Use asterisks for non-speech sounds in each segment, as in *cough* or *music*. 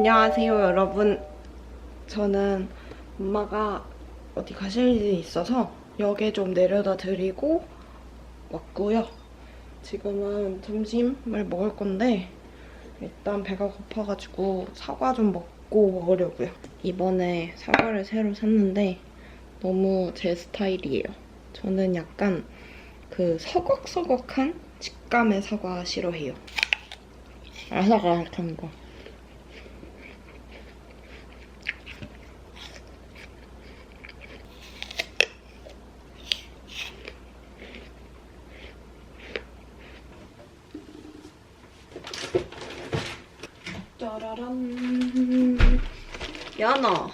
안녕하세요, 여러분. 저는 엄마가 어디 가실 일이 있어서 역에 좀 내려다 드리고 왔고요. 지금은 점심을 먹을 건데 일단 배가 고파가지고 사과 좀 먹고 먹으려고요. 이번에 사과를 새로 샀는데 너무 제 스타일이에요. 저는 약간 그 서걱서걱한 식감의 사과 싫어해요. 아삭아삭한 거. 짜라란. 야나.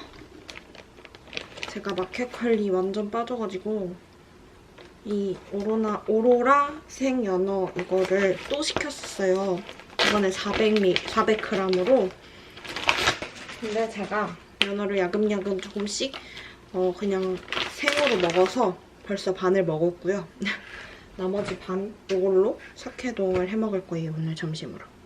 제가 마켓컬리 완전 빠져가지고 이 오로나 오로라 생연어 이거를 또 시켰어요. 이번에 400ml, 400g으로. 근데 제가 연어를 야금야금 조금씩 어 그냥 생으로 먹어서 벌써 반을 먹었고요. *laughs* 나머지 반 이걸로 사케동을 해 먹을 거예요 오늘 점심으로.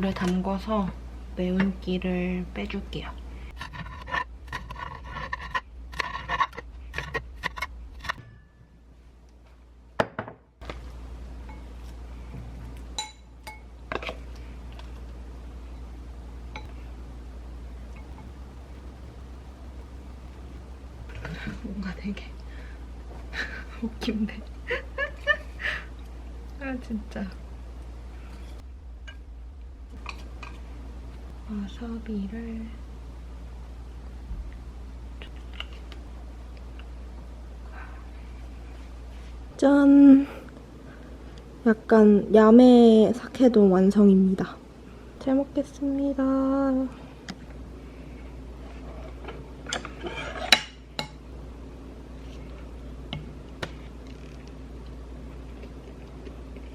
물에 담궈서 매운기를 빼줄게요. 뭔가 되게 *laughs* 웃긴데. *laughs* 아 진짜. 와사비를 짠! 약간 야매 사케동 완성입니다. 잘 먹겠습니다. 음!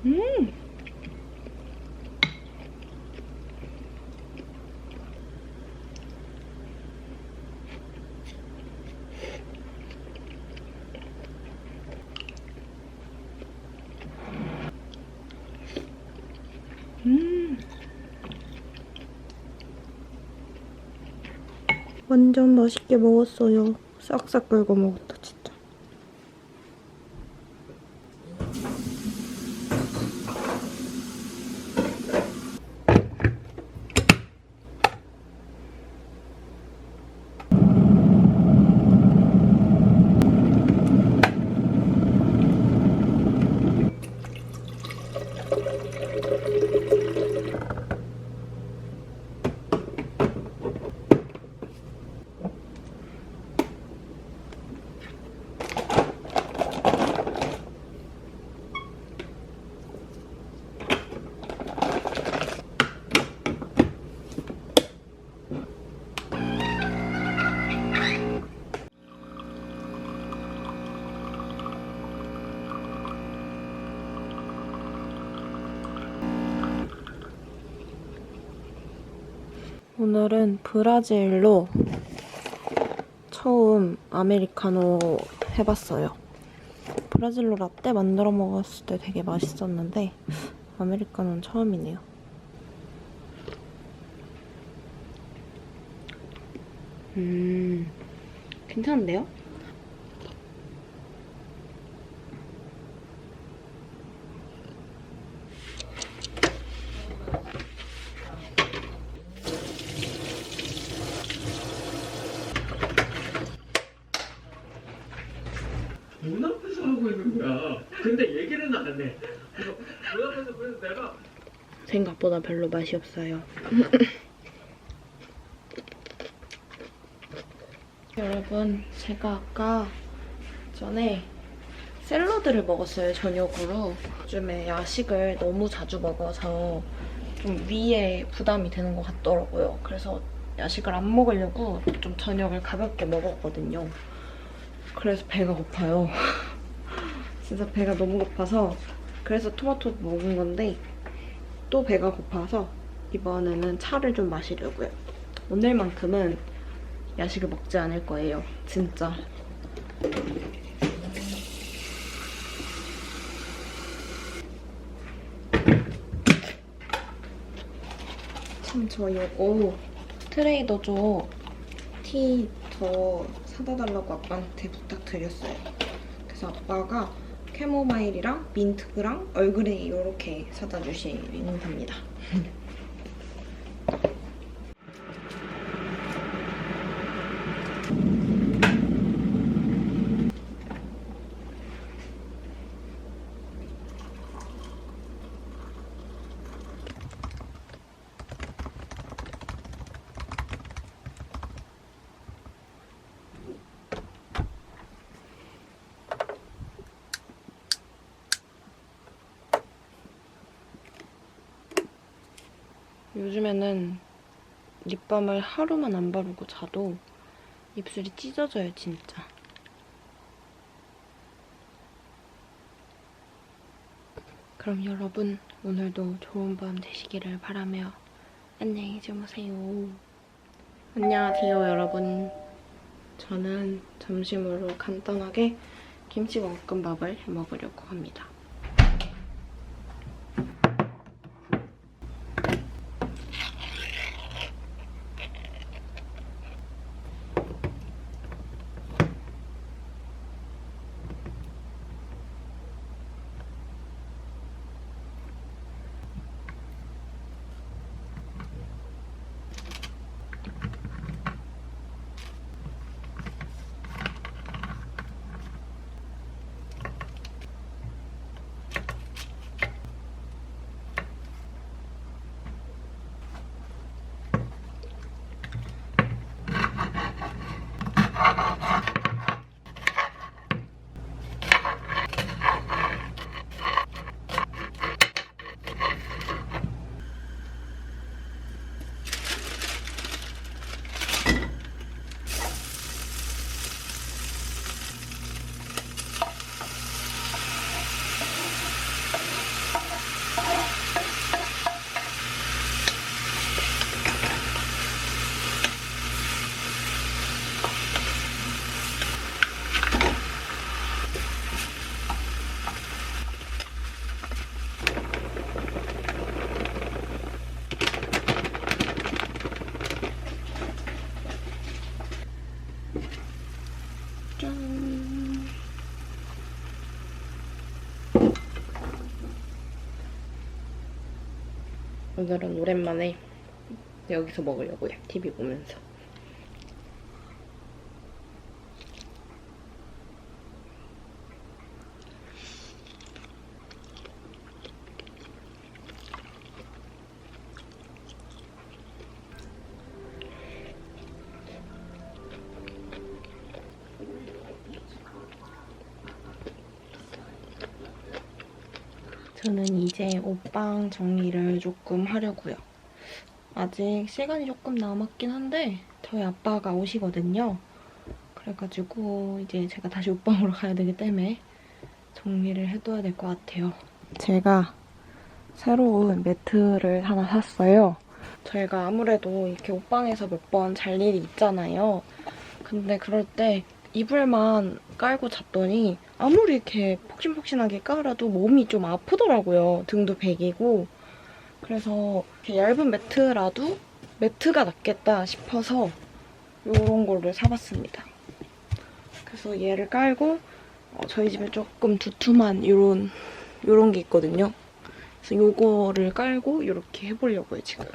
음. 완전 맛있게 먹었어요. 싹싹 긁어 먹었다, 오늘은 브라질로 처음 아메리카노 해봤어요. 브라질로 라떼 만들어 먹었을 때 되게 맛있었는데 아메리카노는 처음이네요. 음, 괜찮은데요? 문 앞에서 하고 있는 거야. 근데 얘기는 안 해. 그래서 문 앞에서 그래서 내가 생각보다 별로 맛이 없어요. *laughs* 여러분, 제가 아까 전에 샐러드를 먹었어요, 저녁으로. 요즘에 야식을 너무 자주 먹어서 좀 위에 부담이 되는 것 같더라고요. 그래서 야식을 안 먹으려고 좀 저녁을 가볍게 먹었거든요. 그래서 배가 고파요. *laughs* 진짜 배가 너무 고파서 그래서 토마토 먹은 건데 또 배가 고파서 이번에는 차를 좀 마시려고요. 오늘만큼은 야식을 먹지 않을 거예요. 진짜. 참, 저 이거 트레이더 조 티더 사다 달라고 아빠한테 부탁드렸어요. 그래서 아빠가 캐모마일이랑 민트랑 얼그레이 이렇게 사다 주시는 겁니다. 요즘에는 립밤을 하루만 안 바르고 자도 입술이 찢어져요, 진짜. 그럼 여러분, 오늘도 좋은 밤 되시기를 바라며 안녕히 주무세요. 안녕하세요, 여러분. 저는 점심으로 간단하게 김치볶음밥을 해 먹으려고 합니다. 오늘은 오랜만에 여기서 먹으려고요. TV 보면서. 저는 이제 옷방 정리를 조금 하려고요. 아직 시간이 조금 남았긴 한데 저희 아빠가 오시거든요. 그래가지고 이제 제가 다시 옷방으로 가야 되기 때문에 정리를 해둬야 될 것 같아요. 제가 새로운 매트를 하나 샀어요. 저희가 아무래도 이렇게 옷방에서 몇 번 잘 일이 있잖아요. 근데 그럴 때 이불만 깔고 잤더니 아무리 이렇게 폭신폭신하게 깔아도 몸이 좀 아프더라고요. 등도 베기고. 그래서 이렇게 얇은 매트라도 매트가 낫겠다 싶어서 이런 거를 사봤습니다. 그래서 얘를 깔고 어, 저희 집에 조금 두툼한 이런 이런 게 있거든요. 그래서 요거를 깔고 이렇게 해보려고요, 지금.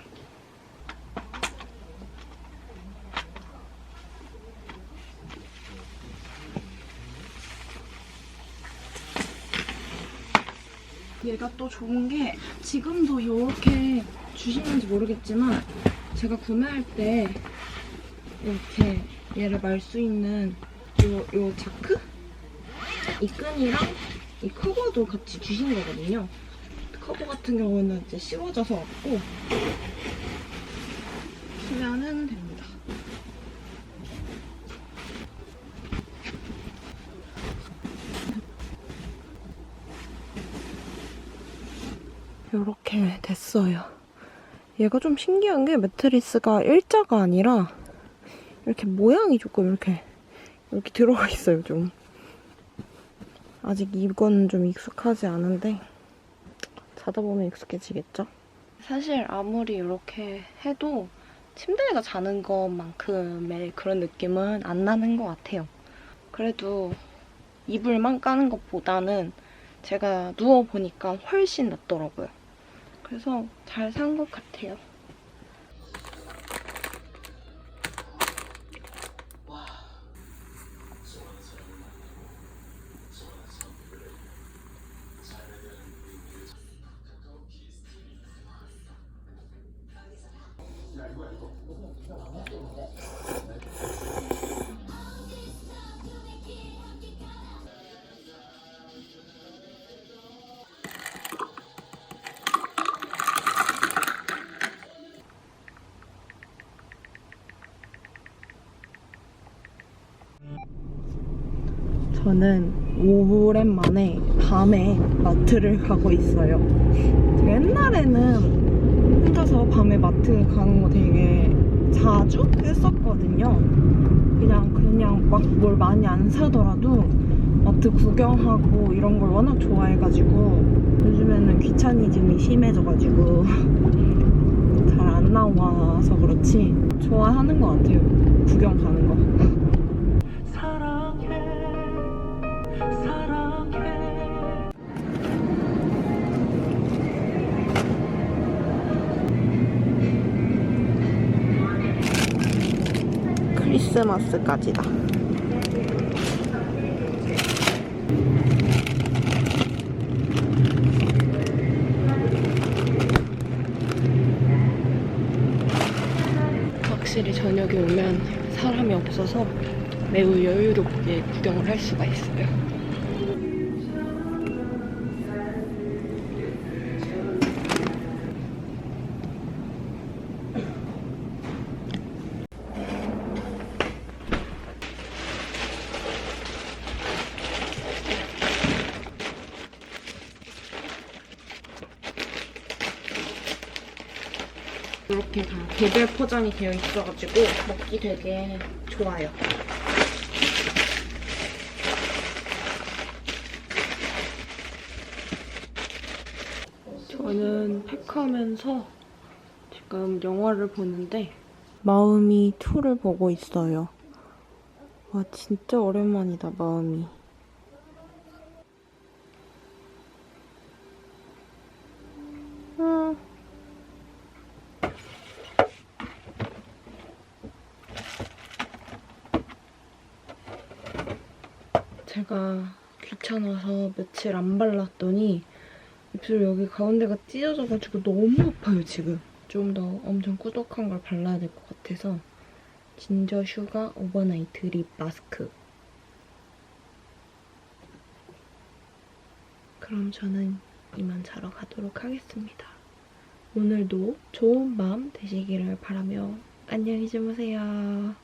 얘가 또 좋은 게 지금도 이렇게 주시는지 모르겠지만 제가 구매할 때 이렇게 얘를 말 수 있는 요, 요 자크? 이 끈이랑 이 커버도 같이 주신 거거든요. 커버 같은 경우는 이제 씌워져서 없고 쓰면은 됩니다. 이렇게 됐어요. 얘가 좀 신기한 게 매트리스가 일자가 아니라 이렇게 모양이 조금 이렇게 이렇게 들어가 있어요 좀 아직 이건 좀 익숙하지 않은데 자다 보면 익숙해지겠죠? 사실 아무리 이렇게 해도 침대에서 자는 것만큼의 그런 느낌은 안 나는 것 같아요. 그래도 이불만 까는 것보다는 제가 누워보니까 훨씬 낫더라고요. 그래서 잘 산 것 같아요. 저는 오랜만에 밤에 마트를 가고 있어요. 옛날에는 혼자서 밤에 마트 가는 거 되게 자주 했었거든요. 그냥 그냥 막 뭘 많이 안 사더라도 마트 구경하고 이런 걸 워낙 좋아해가지고 요즘에는 귀차니즘이 심해져가지고 *laughs* 잘 안 나와서 그렇지 좋아하는 것 같아요. 구경 가는 거. 크리스마스까지다 확실히 저녁에 오면 사람이 없어서 매우 여유롭게 구경을 할 수가 있어요. 이렇게 다 개별 포장이 되어 있어가지고 먹기 되게 좋아요. 저는 팩하면서 지금 영화를 보는데 마음이 2를 보고 있어요. 와 진짜 오랜만이다 마음이. 음. 제가 귀찮아서 며칠 안 발랐더니 입술 여기 가운데가 찢어져가지고 너무 아파요 지금. 좀 더 엄청 꾸덕한 걸 발라야 될 것 같아서 진저 슈가 오버나이트 립 마스크. 그럼 저는 이만 자러 가도록 하겠습니다. 오늘도 좋은 밤 되시기를 바라며 안녕히 주무세요